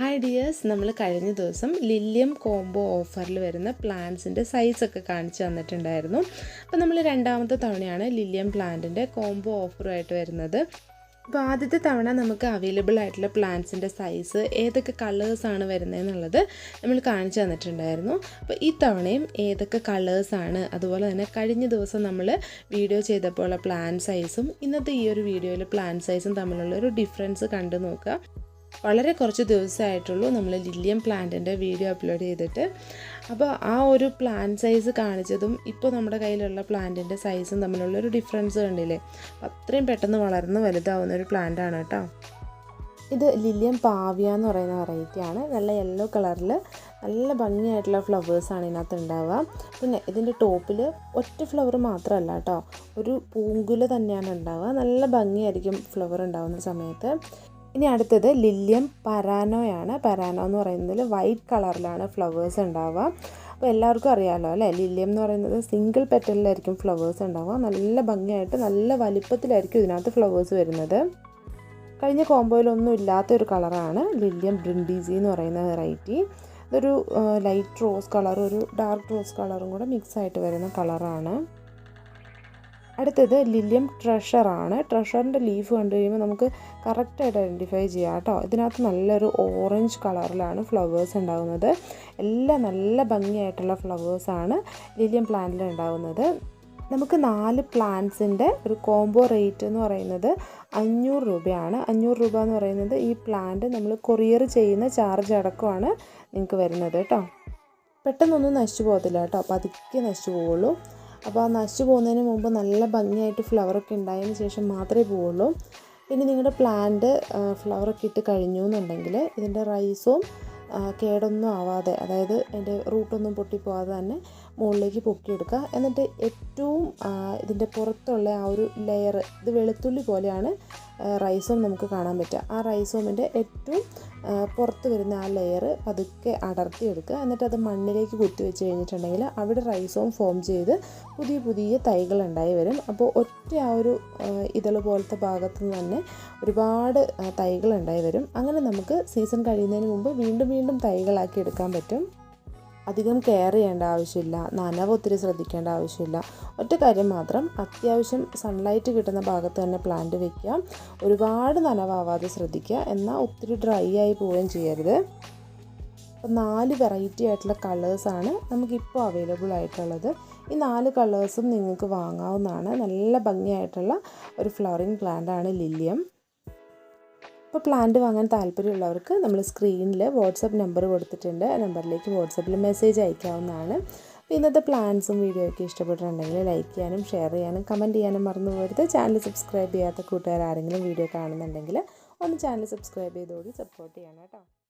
Hi dears നമ്മൾ കഴിഞ്ഞ ദിവസം ലില്യം കോംബോ ഓഫറിൽ വരുന്ന പ്ലാന്റ്സിന്റെ സൈസൊക്കെ കാണിച്ചു തന്നിട്ടുണ്ടായിരുന്നു. അപ്പോൾ നമ്മൾ രണ്ടാമത്തെ തവണയാണ് ലില്യം പ്ലാന്റിന്റെ കോംബോ ഓഫറുമായിട്ട് വരുന്നത്. അപ്പോൾ ആദ്യത്തെ തവണ നമുക്ക് അവൈലബിൾ ആയിട്ടുള്ള പ്ലാന്റ്സിന്റെ സൈസ് ഏതൊക്കെ കളേഴ്സാണ് വരുന്നതെന്നുള്ളത് നമ്മൾ കാണിച്ചു തന്നിട്ടുണ്ടായിരുന്നു. അപ്പോൾ ഈ തവണയും ഏതൊക്കെ കളേഴ്സാണ് അതുപോലെ തന്നെ കഴിഞ്ഞ ദിവസം നമ്മൾ വീഡിയോ ചെയ്തപ്പോൾ പ്ലാന്റ് സൈസും ഇന്നത്തെ ഈ ഒരു വീഡിയോയിലെ പ്ലാന്റ് സൈസും തമ്മിലുള്ള ഒരു ഡിഫറൻസ് കണ്ടു നോക്കുക. വളരെ കുറച്ച് ദിവസമായിട്ടുള്ളൂ നമ്മൾ ലില്ലിയം പ്ലാന്റിന്റെ വീഡിയോ അപ്ലോഡ് ചെയ്തിട്ട്. അപ്പോൾ ആ ഒരു പ്ലാൻ സൈസ് കാണിച്ചതും ഇപ്പോൾ നമ്മുടെ കയ്യിലുള്ള പ്ലാന്റിന്റെ സൈസും തമ്മിലുള്ള ഒരു ഡിഫറൻസ് കണ്ടില്ലേ? അത്രയും പെട്ടെന്ന് വളർന്ന് വലുതാവുന്ന ഒരു പ്ലാന്റ് ആണ് കേട്ടോ. ഇത് ലില്ലിയം പാവ്യ എന്ന് പറയുന്ന വെറൈറ്റിയാണ് നല്ല യെല്ലോ കളറിൽ നല്ല ഭംഗിയായിട്ടുള്ള ഫ്ലവേഴ്സാണ് ഇതിനകത്ത് ഉണ്ടാവുക. പിന്നെ ഇതിന്റെ ടോപ്പിൽ ഒറ്റ ഫ്ലവർ മാത്രമല്ല കേട്ടോ. ഒരു പൂങ്കുല തന്നെയാണ് ഉണ്ടാവുക. നല്ല ഭംഗിയായിരിക്കും ഫ്ലവർ ഉണ്ടാവുന്ന സമയത്ത്. ഇനി അടുത്തത് ലില്യം പരാനോയാണ്. പരാനോ എന്ന് പറയുന്നതിൽ വൈറ്റ് കളറിലാണ് ഫ്ലവേഴ്സ് ഉണ്ടാവുക. അപ്പോൾ എല്ലാവർക്കും അറിയാമല്ലോ അല്ലേ? ലില്യം എന്ന് പറയുന്നത് സിംഗിൾ പെറ്റലിലായിരിക്കും ഫ്ലവേഴ്സ് ഉണ്ടാവുക. നല്ല ഭംഗിയായിട്ട് നല്ല വലിപ്പത്തിലായിരിക്കും ഇതിനകത്ത് ഫ്ലവേഴ്സ് വരുന്നത്. കഴിഞ്ഞ കോമ്പോയിലൊന്നും ഇല്ലാത്തൊരു കളറാണ് ലില്യം ബ്രിൻഡീസി എന്ന് പറയുന്ന വെറൈറ്റി ഇതൊരു ലൈറ്റ് റോസ് കളർ ഒരു ഡാർക്ക് റോസ് കളറും കൂടെ മിക്സ് ആയിട്ട് വരുന്ന കളറാണ് അടുത്തത് ലില്യം ട്രഷറാണ് ട്രഷറിന്റെ ലീഫ് കണ്ടു കഴിയുമ്പോൾ നമുക്ക് കറക്റ്റായിട്ട് ഐഡന്റിഫൈ ചെയ്യാം കേട്ടോ. ഇതിനകത്ത് നല്ലൊരു ഓറഞ്ച് കളറിലാണ് ഫ്ലവേഴ്സ് ഉണ്ടാകുന്നത് എല്ലാം നല്ല ഭംഗിയായിട്ടുള്ള ഫ്ലവേഴ്സാണ് ലില്യം പ്ലാന്റിൽ ഉണ്ടാകുന്നത് നമുക്ക് നാല് പ്ലാന്റ്സിന്റെ ഒരു കോംബോ റേറ്റ് എന്ന് പറയുന്നത് അഞ്ഞൂറ് രൂപയാണ്. അഞ്ഞൂറ് രൂപ എന്ന് പറയുന്നത് ഈ പ്ലാന്റ് നമ്മൾ കൊറിയർ ചെയ്യുന്ന ചാർജ് അടക്കമാണ് നിങ്ങൾക്ക് വരുന്നത് കേട്ടോ. പെട്ടെന്നൊന്നും നശിച്ചു പോകത്തില്ല കേട്ടോ. പതുക്കെ നശിച്ചു പോവുള്ളൂ അപ്പോൾ ആ നശിച്ചു പോകുന്നതിന് മുമ്പ് നല്ല ഭംഗിയായിട്ട് ഫ്ലവറൊക്കെ ഉണ്ടായതിന് ശേഷം മാത്രമേ പോവുള്ളൂ. പിന്നെ നിങ്ങളുടെ പ്ലാന്റ് ഫ്ലവറൊക്കെ ഇട്ട് കഴിഞ്ഞു എന്നുണ്ടെങ്കിൽ ഇതിന്റെ റൈസും കേടൊന്നും ആവാതെ അതായത് അതിന്റെ റൂട്ടൊന്നും പൊട്ടിപ്പോവാതെ തന്നെ മുകളിലേക്ക് പൊക്കിയെടുക്കുക. എന്നിട്ട് ഏറ്റവും ഇതിന്റെ പുറത്തുള്ള ആ ഒരു ലെയർ ഇത് വെളുത്തുള്ളി പോലെയാണ് റൈസോം നമുക്ക് കാണാൻ പറ്റുക. ആ റൈസോമിന്റെ ഏറ്റവും പുറത്ത് വരുന്ന ആ ലെയർ പതുക്കെ അടർത്തിയെടുക്കുക എന്നിട്ട് അത് മണ്ണിലേക്ക് കുത്തി വെച്ച് കഴിഞ്ഞിട്ടുണ്ടെങ്കിൽ അവിടെ റൈസോം ഫോം ചെയ്ത് പുതിയ പുതിയ തൈകൾ ഉണ്ടായി വരും. അപ്പോൾ ഒറ്റ ആ ഒരു ഇതൾ പോലത്തെ ഭാഗത്തു നിന്ന് തന്നെ ഒരുപാട് തൈകൾ ഉണ്ടായി വരും. അങ്ങനെ നമുക്ക് സീസൺ കഴിയുന്നതിന് മുമ്പ് വീണ്ടും വീണ്ടും തൈകളാക്കി എടുക്കാൻ പറ്റും. അധികം കെയർ ചെയ്യേണ്ട ആവശ്യമില്ല. നനവ് ഒത്തിരി ശ്രദ്ധിക്കേണ്ട ആവശ്യമില്ല. ഒറ്റ കാര്യം മാത്രം അത്യാവശ്യം സൺലൈറ്റ് കിട്ടുന്ന ഭാഗത്ത് തന്നെ പ്ലാന്റ് വെക്കുക. ഒരുപാട് നനവാവാതെ ശ്രദ്ധിക്കുക. എന്നാൽ ഒത്തിരി ഡ്രൈ ആയി പോവുകയും ചെയ്യരുത്. അപ്പോൾ നാല് വെറൈറ്റി ആയിട്ടുള്ള കളേഴ്സാണ് നമുക്കിപ്പോൾ അവൈലബിൾ ആയിട്ടുള്ളത്. ഈ നാല് കളേഴ്സും നിങ്ങൾക്ക് വാങ്ങാവുന്നതാണ്. നല്ല ഭംഗിയായിട്ടുള്ള ഒരു ഫ്ലവറിങ് പ്ലാന്റ് ആണ് ലില്യം. അപ്പോൾ പ്ലാന്റ് വാങ്ങാൻ താല്പര്യമുള്ളവർക്ക് നമ്മൾ സ്ക്രീനിൽ വാട്സപ്പ് നമ്പർ കൊടുത്തിട്ടുണ്ട്. ആ നമ്പറിലേക്ക് വാട്സപ്പിൽ മെസ്സേജ് അയക്കാവുന്നതാണ്. അപ്പോൾ ഇന്നത്തെ പ്ലാൻസും വീഡിയോ ഒക്കെ ഇഷ്ടപ്പെട്ടിട്ടുണ്ടെങ്കിൽ ലൈക്ക് ചെയ്യാനും ഷെയർ ചെയ്യാനും കമന്റ് ചെയ്യാനും മറന്നു പോകരുത്. ചാനൽ സബ്സ്ക്രൈബ് ചെയ്യാത്ത കൂട്ടുകാർ ആരെങ്കിലും വീഡിയോ കാണുന്നുണ്ടെങ്കിൽ ഒന്ന് ചാനൽ സബ്സ്ക്രൈബ് ചെയ്തോടി സപ്പോർട്ട് ചെയ്യണം കേട്ടോ.